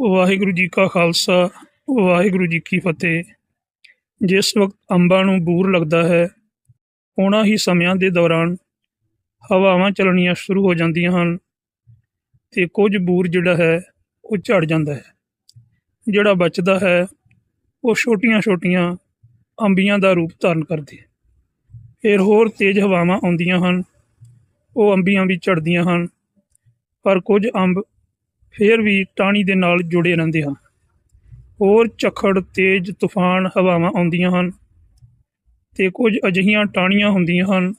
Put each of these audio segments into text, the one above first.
ਵਾਹਿਗੁਰੂ ਜੀ ਕਾ ਖਾਲਸਾ, ਵਾਹਿਗੁਰੂ ਜੀ ਕੀ ਫਤਿਹ। ਜਿਸ ਵਕਤ ਅੰਬਾਂ ਨੂੰ ਬੂਰ ਲੱਗਦਾ ਹੈ ਉਹਨਾਂ ਹੀ ਸਮਿਆਂ ਦੇ ਦੌਰਾਨ ਹਵਾਵਾਂ ਚੱਲਣੀਆਂ ਸ਼ੁਰੂ ਹੋ ਜਾਂਦੀਆਂ ਹਨ ਤੇ ਕੁਝ ਬੂਰ ਜਿਹੜਾ ਹੈ, ਉਹ ਝੜ ਜਾਂਦਾ ਹੈ। ਜਿਹੜਾ ਬਚਦਾ ਹੈ, ਉਹ ਛੋਟੀਆਂ-ਛੋਟੀਆਂ ਅੰਬੀਆਂ ਦਾ ਰੂਪ ਧਾਰਨ ਕਰਦੇ ਫਿਰ ਹੋਰ ਤੇਜ਼ ਹਵਾਵਾਂ ਆਉਂਦੀਆਂ ਹਨ, ਉਹ ਅੰਬੀਆਂ ਵੀ ਝੜਦੀਆਂ ਹਨ, ਪਰ ਕੁਝ ਅੰਬ ਫਿਰ ਵੀ ਟਾਹਣੀ ਦੇ ਨਾਲ ਜੁੜੇ ਰਹਿੰਦੇ ਹਨ। ਹੋਰ ਝੱਖੜ ਤੇਜ਼ ਤੂਫਾਨ ਹਵਾਵਾਂ ਆਉਂਦੀਆਂ ਹਨ ਤੇ ਕੁਝ ਅਜਿਹੀਆਂ ਟਾਹਣੀਆਂ ਹੁੰਦੀਆਂ ਹਨ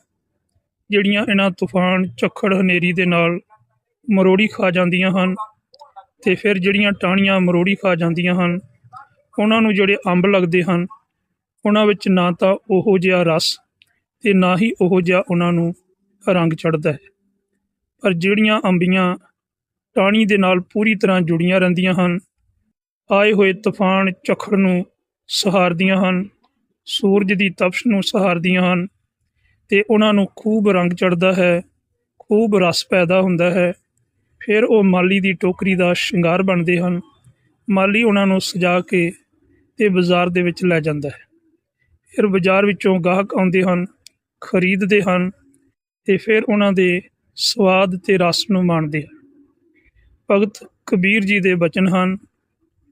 ਜਿਹੜੀਆਂ ਇਹਨਾਂ ਤੂਫਾਨ ਝੱਖੜ ਹਨੇਰੀ ਦੇ ਨਾਲ ਮਰੋੜੀ ਖਾ ਜਾਂਦੀਆਂ ਹਨ ਤੇ ਫਿਰ ਜਿਹੜੀਆਂ ਟਾਹਣੀਆਂ ਮਰੋੜੀ ਖਾ ਜਾਂਦੀਆਂ ਹਨ, ਉਹਨਾਂ ਨੂੰ ਜਿਹੜੇ ਅੰਬ ਲੱਗਦੇ ਹਨ, ਉਹਨਾਂ ਵਿੱਚ ਨਾ ਤਾਂ ਉਹੋ ਜਿਹਾ ਰਸ ਤੇ ਨਾ ਹੀ ਉਹੋ ਜਿਹਾ ਉਹਨਾਂ ਨੂੰ ਰੰਗ ਚੜ੍ਹਦਾ ਹੈ। ਪਰ ਜਿਹੜੀਆਂ ਅੰਬੀਆਂ ਟਾਣੀ ਦੇ ਨਾਲ ਪੂਰੀ ਤਰ੍ਹਾਂ ਜੁੜੀਆਂ ਰਹਿੰਦੀਆਂ ਹਨ। ਆਏ ਹੋਏ ਤੂਫਾਨ ਝੱਖੜ ਨੂੰ ਸਹਾਰਦੀਆਂ ਹਨ, ਸੂਰਜ ਦੀ ਤਪਸ਼ ਨੂੰ ਸਹਾਰਦੀਆਂ ਹਨ ਤੇ ਉਹਨਾਂ ਨੂੰ ਖੂਬ ਰੰਗ ਚੜ੍ਹਦਾ ਹੈ, ਖੂਬ ਰਸ ਪੈਦਾ ਹੁੰਦਾ ਹੈ। ਫਿਰ ਉਹ ਮਾਲੀ ਦੀ ਟੋਕਰੀ ਦਾ ਸ਼ਿੰਗਾਰ ਬਣਦੇ ਹਨ। ਮਾਲੀ ਉਹਨਾਂ ਨੂੰ ਸਜਾ ਕੇ ਤੇ ਬਾਜ਼ਾਰ ਦੇ ਵਿੱਚ ਲੈ ਜਾਂਦਾ ਹੈ। ਫਿਰ ਬਾਜ਼ਾਰ ਵਿੱਚੋਂ ਗਾਹਕ ਆਉਂਦੇ ਹਨ, ਖਰੀਦਦੇ ਹਨ ਤੇ ਫਿਰ ਉਹਨਾਂ ਦੇ ਸਵਾਦ ਤੇ ਰਸ ਨੂੰ ਮਾਣਦੇ ਹਨ। ਭਗਤ ਕਬੀਰ ਜੀ ਦੇ ਬਚਨ ਹਨ,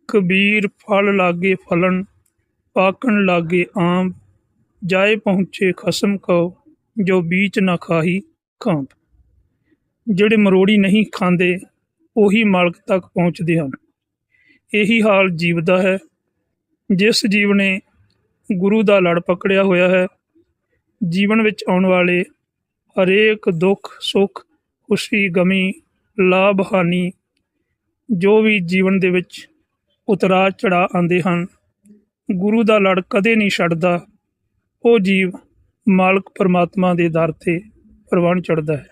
ਕਬੀਰ ਫਲ ਲਾਗੇ ਫਲਣ, ਪਾਕਣ ਲਾਗੇ ਆਮ, ਜਾਏ ਪਹੁੰਚੇ ਖਸਮ ਕੋ ਜੋ ਬੀਚ ਨਾ ਖਾਹੀ ਕਾਂਪ। ਜਿਹੜੇ ਮਰੋੜੀ ਨਹੀਂ ਖਾਂਦੇ, ਉਹੀ ਮਾਲਕ ਤੱਕ ਪਹੁੰਚਦੇ ਹਨ। ਇਹੀ ਹਾਲ ਜੀਵ ਦਾ ਹੈ। ਜਿਸ ਜੀਵ ਨੇ ਗੁਰੂ ਦਾ ਲੜ ਪਕੜਿਆ ਹੋਇਆ ਹੈ, ਜੀਵਨ ਵਿੱਚ ਆਉਣ ਵਾਲੇ ਹਰੇਕ ਦੁੱਖ, ਸੁੱਖ, ਖੁਸ਼ੀ, ਗਮੀ ਲਾਭ ਹਾਨੀ ਜੋ ਵੀ ਜੀਵਨ ਦੇ ਵਿੱਚ ਉਤਰਾ ਚੜਾ ਆਉਂਦੇ ਹਨ, ਗੁਰੂ ਦਾ ਲੜ ਕਦੇ ਨਹੀਂ ਛੱਡਦਾ। ਉਹ ਜੀਵ ਮਾਲਕ ਪਰਮਾਤਮਾ ਦੇ ਦਰ ਤੇ ਪ੍ਰਵਾਨ ਚੜਦਾ ਹੈ।